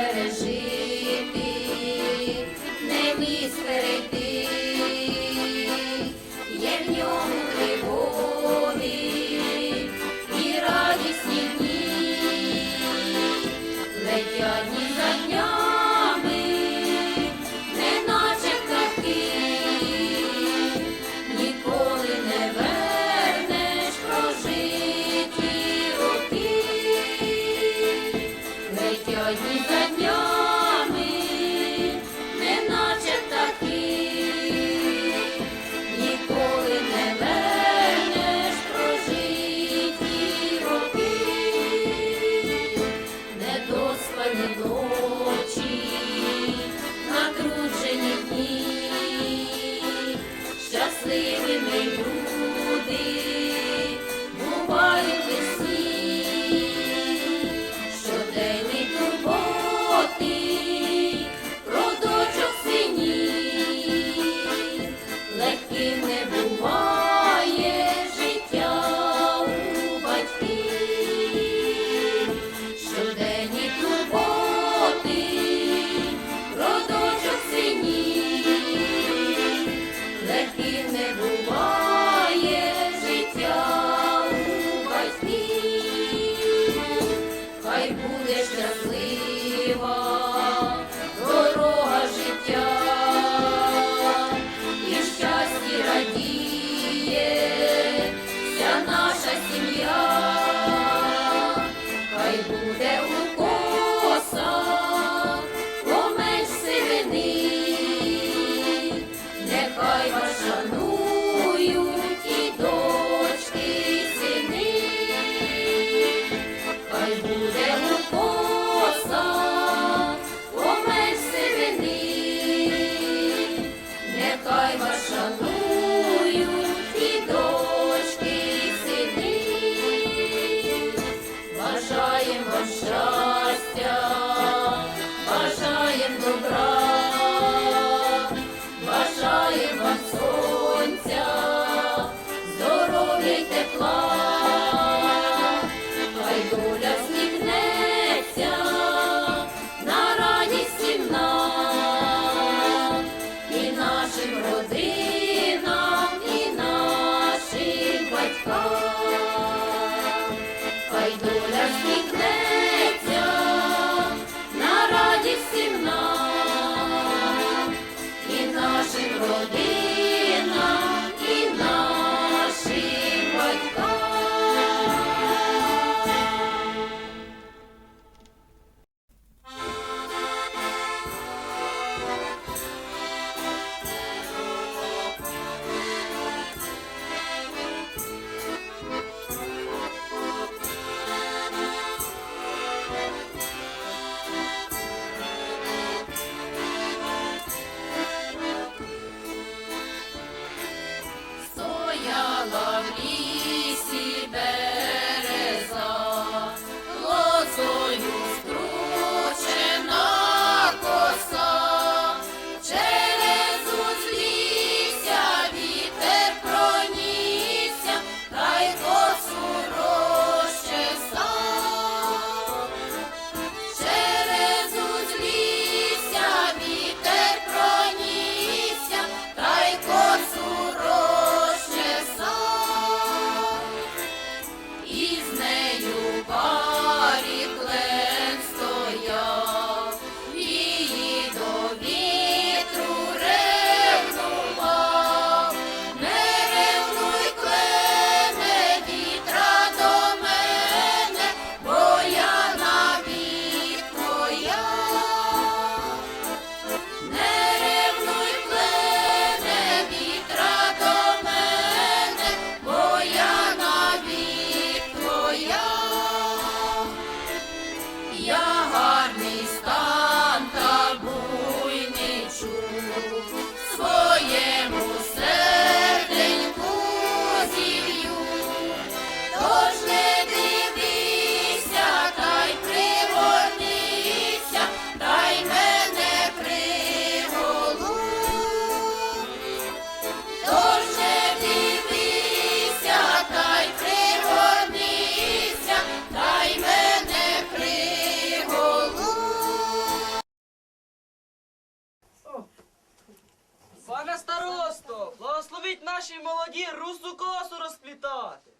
пережити, не міг перейти. Holy наша сім'я. щастя. Стояла в лісі. любить наші молоді русу косу розплітати.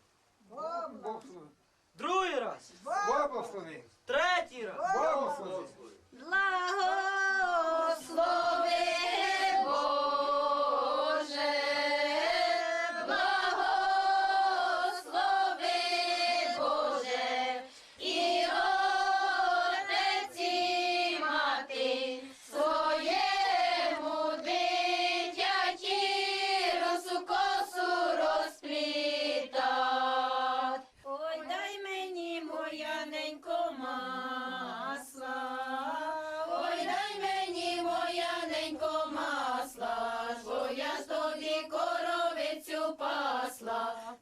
Другий раз. Благослови. Третій раз. Благослови. Благослови. love.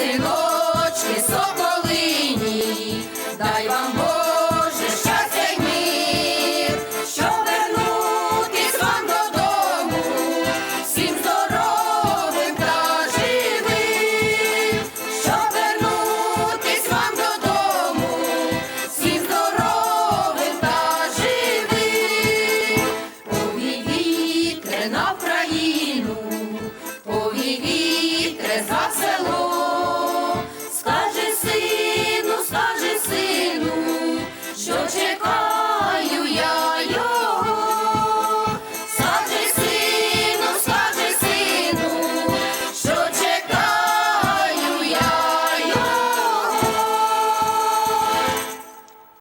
синочки.